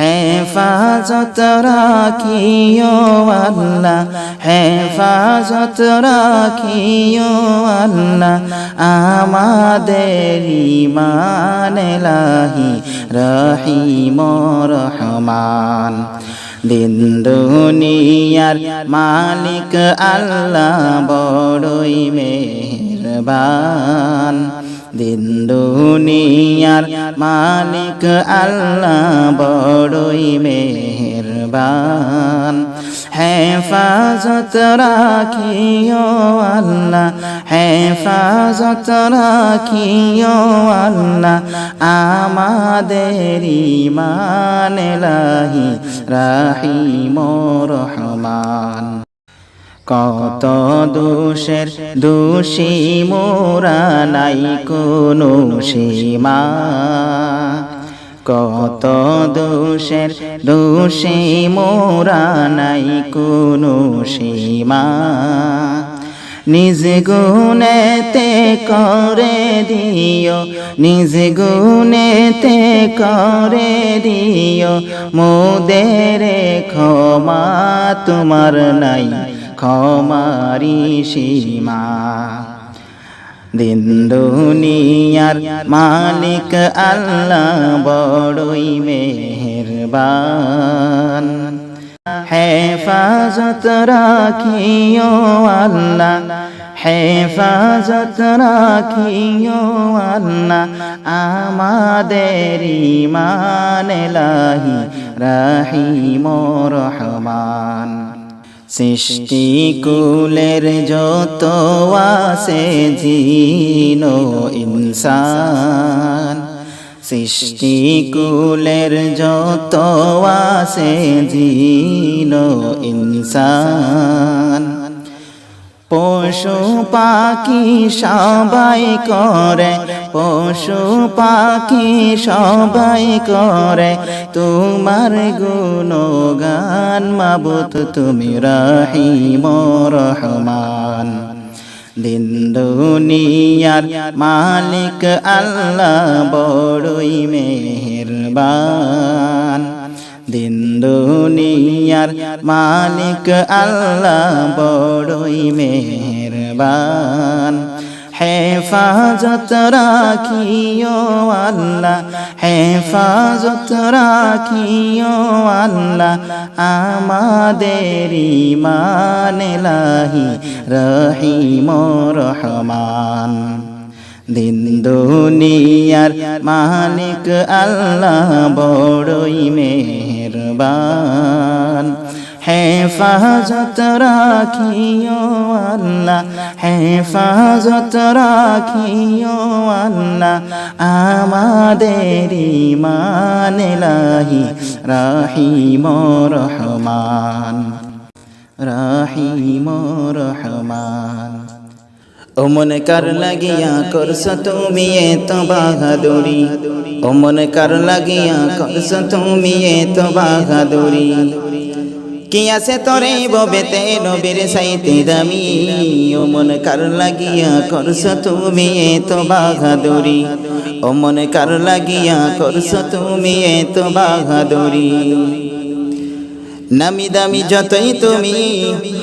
হেফাজত রাখিও আল্লাহ, হেফাজত রাখিও আল্লাহ। আমাদের ইমান লাহি রহিম রহমান। দিন দুনিয়ার মালিক আল্লাহ, বড়ই মেহরবান। দিন দুনিয়ার মালিক আল্লাহ বড়ই মেহরবান। হেফাজত রাখিও আল্লাহ, হেফাজত রাখিও আল্লাহ, আমাদের ইমান লাহি রাহিম রহমান। কত দোষের দোষী মোরা নাই কোনো সীমা। কত দোষের দোষী মোরা নাই কোনো সীমা। নিজ গুণেতে করে দিও, নিজ গুণেতে করে দিও, মোদের ক্ষমা তোমার নাই ক্ষমারি সীমা। দিন দুনিয়ার মালিক আল্লাহ বড়ই মেহরবান। হেফাজত রাখিও আল্লাহ, হেফাজত রাখিও আল্লাহ। আমাদের লাহি রাহিম রহমান। সৃষ্টি কুলের যত আছে জিনো ইনসান। সৃষ্টি কুলের যত আছে জিনো ইনসান। পশু পাখি সবাই করে, পশু পাখি সবাই করে। তোমার গুণগান মাবুত, তুমি রাহিম রহমান। দিন দুনিয়ার মালিক আল্লাহ, বড়ই মেহরবান। দিন দুনিয়ার মালিক আল্লাহ বড়ই মেহরবান। হেফাজত রাখিও আল্লাহ, হেফাজত রাখিও আল্লাহ, আমাদের লাহি রহিম রহমান। দিন দুনিয়ার মালিক আল্লাহ বড়ই মেহরবান হেফাজত রাখিও আল্লাহ হেফাজত রাখিও আল্লাহ। আমাদের ইমান লাহি রাহিম রহমান। রাহিম রহমান। ও মনে কার লাগিয়া করছ তুমি এত বাহাদুরি? ও মনে কার লাগিয়া করছ তুমি এত বাহাদুরি? কি আছে তোরে ববেতে নবীর সাইতে দামি? ও মন কার লাগিয়া করছ তুমি এত বাহাদুরি? ও মন কার লাগিয়া করছ তুমি এত বাহাদুরি? নামি দামি যতই তুমি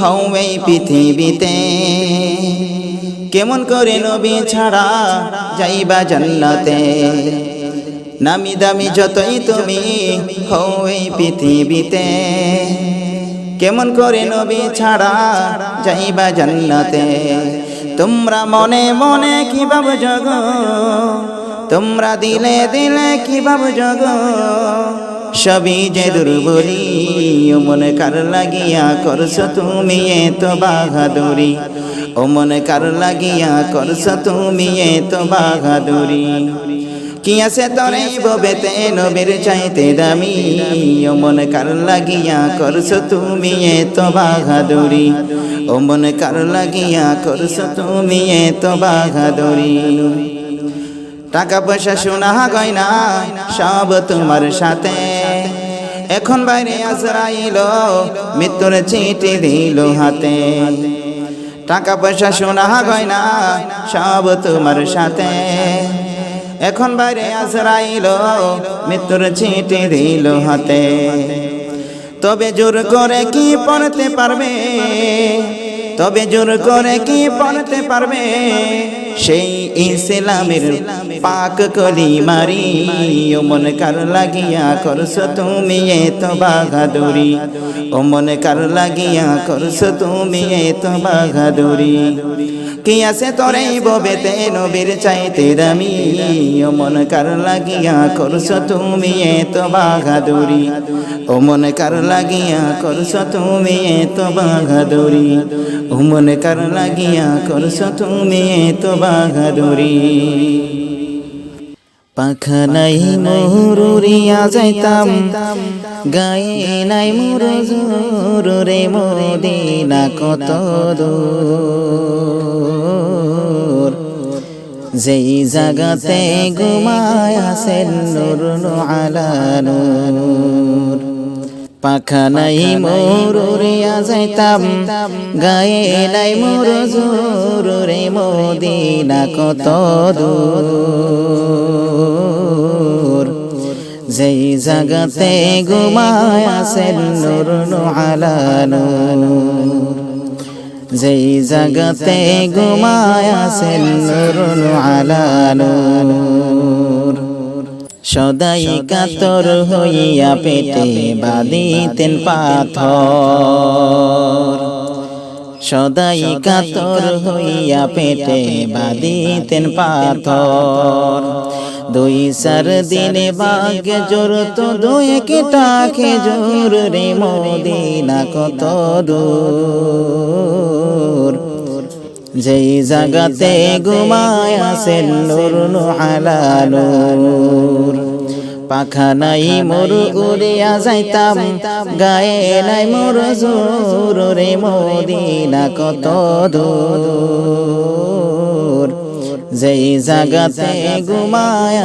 হও এই পৃথিবীতে। কেমন করে নবী ছাড়া যাইবা জান্নাতে? নামি দামি যতই তুমি হও এই পৃথিবীতে। কেমন করে নবী ছাড়া যাইবা জান্নাতে? তোমরা মনে মনে কি ভাব জগ? তোমরা দিলে দিলে কি ভাব জগ? সবই যে দুর্বলী মনে কার লাগিয়া করছ তুমি এত বাহাদুরি? ও মনে কার লাগিয়া করছ তুমি এত বাহাদুরি? কি আছে তরে ববেতে নবীর চাইতে দামি? ও মন কার লাগিয়া করছ তুমি এত বাহাদুরি? ও মন কার লাগিয়া করছ তুমি এত বাহাদুরি? টাকা পয়সা, সোনা, গয়না সব তোমার সাথে। এখন বাইরে আজরাইল মৃত্যুর চিঠি দিল হাতে। টাকা পয়সা সোনা গয়না সব তোমার সাথে। এখন বাইরে আসরাইল মৃত্যুর চিঠি দিল হাতে। তবে জোর করে কি পড়তে পারবে? তবে জোর করে কি পড়তে পারবে? সেই ইসলামের পাক কলি মারি ও মন কার লাগিয়া করছ তুমি এত বাহাদুরি? ও মন কার লাগিয়া করছ তুমি এত বাহাদুরি? কি আছে তোরে ববেতে? নবীর চাইতে দামি। ও মন কার লাগিয়া করছ তুমি এত বাহাদুরি? ও মন কার লাগিয়া করছ তুমি এত বাহাদুরি? ও মন কার লাগিয়া করছ তুমি এত বাহাদুরি? পাখা নাই মরুরিয়া যাইতাম গায়ে নাই মোর রে মদিনা কত দূর। যেই জাগাতে ঘুমায় আছেন নুর আলা নূর। পাখা নাই মরুরিয়া যাইতাম গায়ে নাই মোর রে মদিনা কত দূর। যেই জাগাতে ঘুমায় আছেন নুর আলা নূর। যেই জাগাতে ঘুমায় আছেন নুর আলা নূর। সদাই কাতর হইয়া পেটে বাদিতেন পাথর। সদাই কাতর হইয়া পেটে বাদিতেন পাথর। দুই সার দিনে বাঘ জোর তো দুই কেটা খেজুর রে মদিনা কত দূর। যেই জাগাতে ঘুমায় আছেন নুর আলা নূর। পাখা নাই মোর উড়িয়া যাইতাম গায়ে নাই মোর জোর রে মদিনা কত দূর। যেই জাগাতে ঘুমায়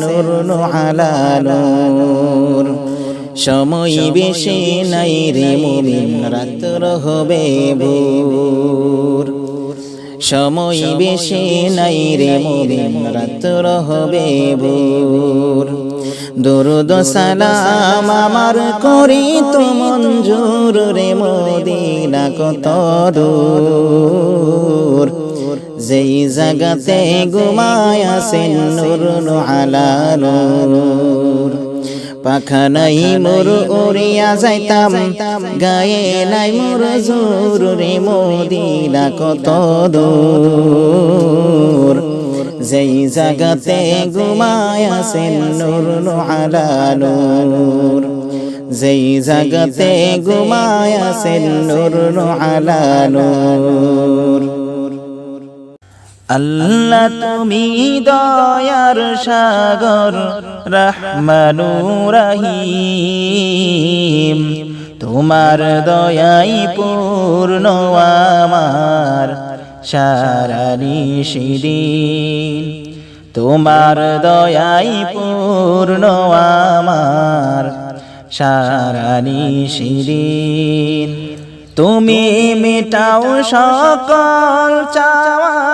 নুর আলা নূর সময় বেশি নাই রে মুমিন রাত্র হবে ভোর। সময় বেশি নাই রে মুমিন রাত্র হবে ভোর। দুরুদ সালাম আমার করি তো মঞ্জুর রে মদিনা কত দূর। যেই জাগাতে ঘুমায় আছেন নুর আলা নূর। পাখা নাই মোর উড়িয়া যাইতাম গায়ে নাই মোর জোর রে মদিনা কত দূর। যেই জাগাতে ঘুমায় আছেন নুর আলা নূর। যেই জাগাতে ঘুমায় আছেন নুর আলা নূর। আল্লাহ তুমি দয়ার সাগর, রহমানু রহিম। তোমার দয়াই পূর্ণ আমার সারানি শিরিন তোমার দয়াই পূর্ণ আমার সারানি শিরিন তুমি মেটাও সকল চাওয়া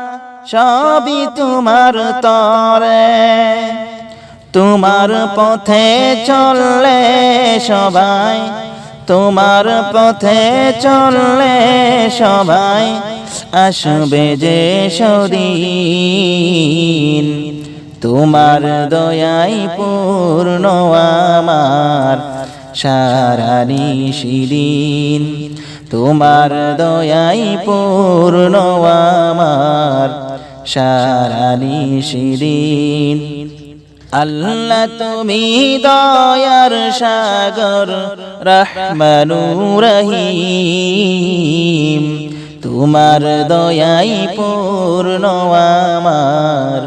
সবই তোমার তরে। তোমার পথে চললে সবাই, তোমার পথে চললে সবাই আসবে যে সদিন তোমার দয়াই পূর্ণ আমার সারানি শিরিন তোমার দয়াই পূর্ণ আমার সারানি শিরিন। আল্লাহ তুমি দয়ার সাগর রহমানু রহিম তোমার দয়াই পূর্ণ আমার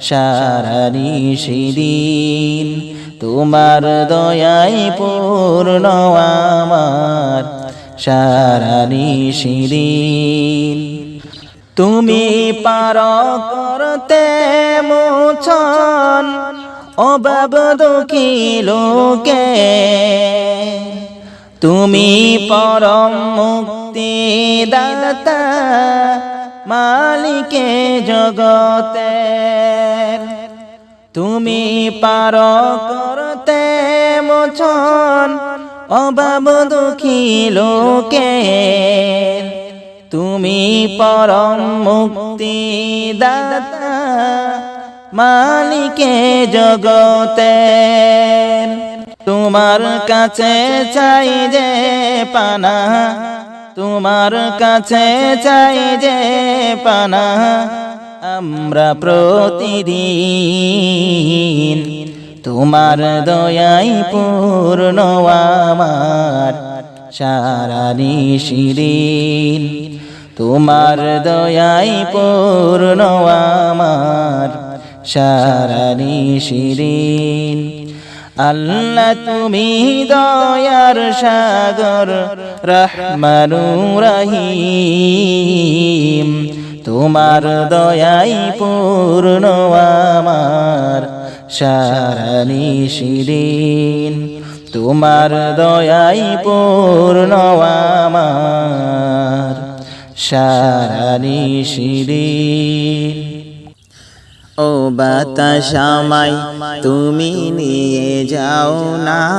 সারানি সেদিন তোমার দয়াই পূর্ণ আমার সারানি সেদিন তুমি পার করতে মোছন, অভাব দুঃখী লোকে। তুমি পরম মুক্তি দাতা মালিকে জগতে। তুমি পার করতে মোছন, অভাব দুঃখী লোকে। তুমি পরম মুক্তি দাতা মালিকে জগতে। তোমার কাছে চাই যে পানা তোমার কাছে চাই যে পানা আমরা প্রতিদিন তোমার দয়াই পূর্ণ আমার সারা নিশিদিন। তোমার দয়াই পূর্ণ আমার, সারা নিশিদিন আল্লাহ, তুমি দয়ার সাগর, রহমানু রহিম। তোমার দয়াই পূর্ণ আমার, সারা নিশিদিন তোমার দয়াই পূর্ণ আমার। সারা নিশিদিন ও বাতাসামাই তুমি নিয়ে যাও না।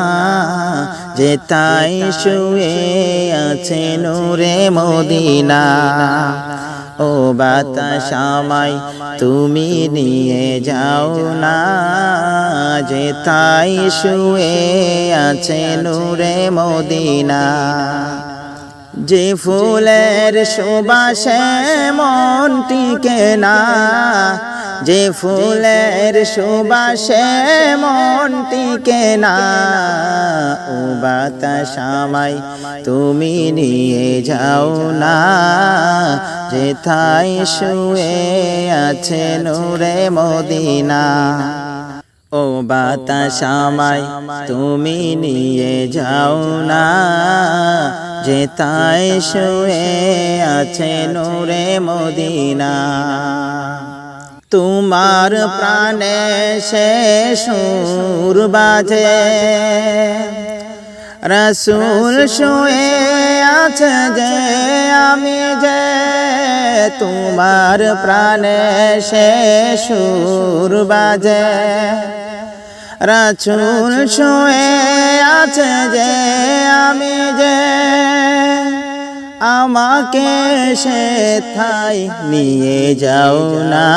যে তাই শুয়ে আছে নূরে মদিনা। ও বাতাসামাই তুমি নিয়ে যাও না। যে তাই শুয়ে আছে নূরে মদিনা। যে ফুলের সুবাসে মন টিকে না যে ফুলের সুবাসে মন টিকে না। ও বাতাসামাই তুমি নিয়ে যাও না যে তাই শুয়ে আছে নূরে মদিনা। ও বাতাসামাই তুমি নিয়ে যাও না যে তাই শুয়ে আছে নূরে মদিনা। তোমার প্রাণে সে সুর বাজে। রসুল শুয়ে আছে যে আমি যে তোমার প্রাণে সে সুর বাজে। রাসুল শুয়ে আছে যে আমি যে আমাকে সে থাই নিয়ে যাও না।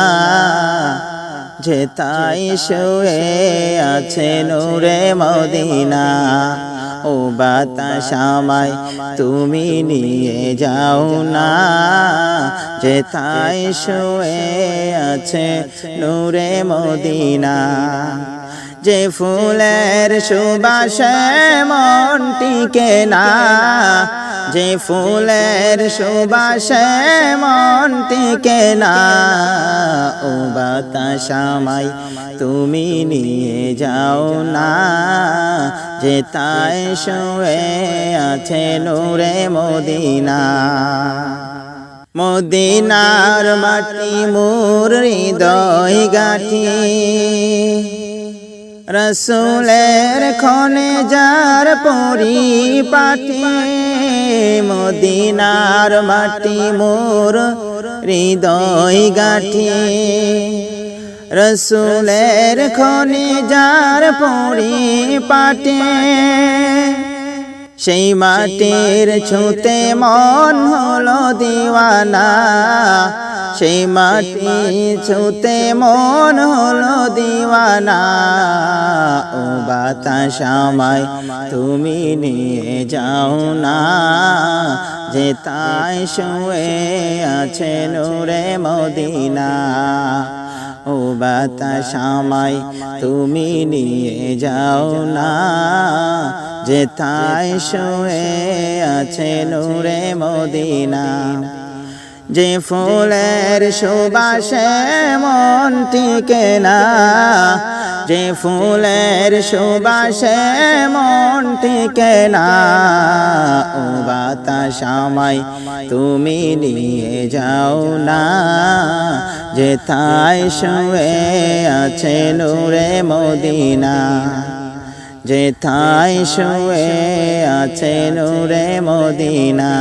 যে তাই শুয়ে আছে নূরে মদিনা, ও বাতাসামাই তুমি নিয়ে যাও না। যে তাই শুয়ে আছে নূরে মদিনা যে ফুলের সুবাসে মন টিকে না, যে ফুলের সুবাসে মন টিকে না। ও বাতাসামাই তুমি নিয়ে যাও না, যে তাই শুয়ে আছে নূরে মদিনা। মদিনার মাটি মোর হৃদয় গাঠি রসুলের খনে যার পরি পাটি মদিনার মাটি মোর হৃদয় গাঠি। রসুলের খনে যার পরিপাটি সেই মাটির ছুতে মন হলো দিওয়ানা। সেই মাটি ছুতে মন হলো দিওয়ানা। ও বাতাসামাই তুমি নিয়ে যাও না। যে তাই শুয়ে আছে নূরে মদিনা। ও বাতাসামাই তুমি নিয়ে যাও না। যে তাই শুয়ে আছে নূরে মদিনা। যে ফুলের সুবাসে মন টিকে না, যে ফুলের সুবাসে মন টিকে না। ও বাতাস আমায় তুমি নিয়ে যাও না, যে তাই শুয়ে আছে নূরে মদিনা। যে তাই শুয়ে আছে নূরে মদিনা।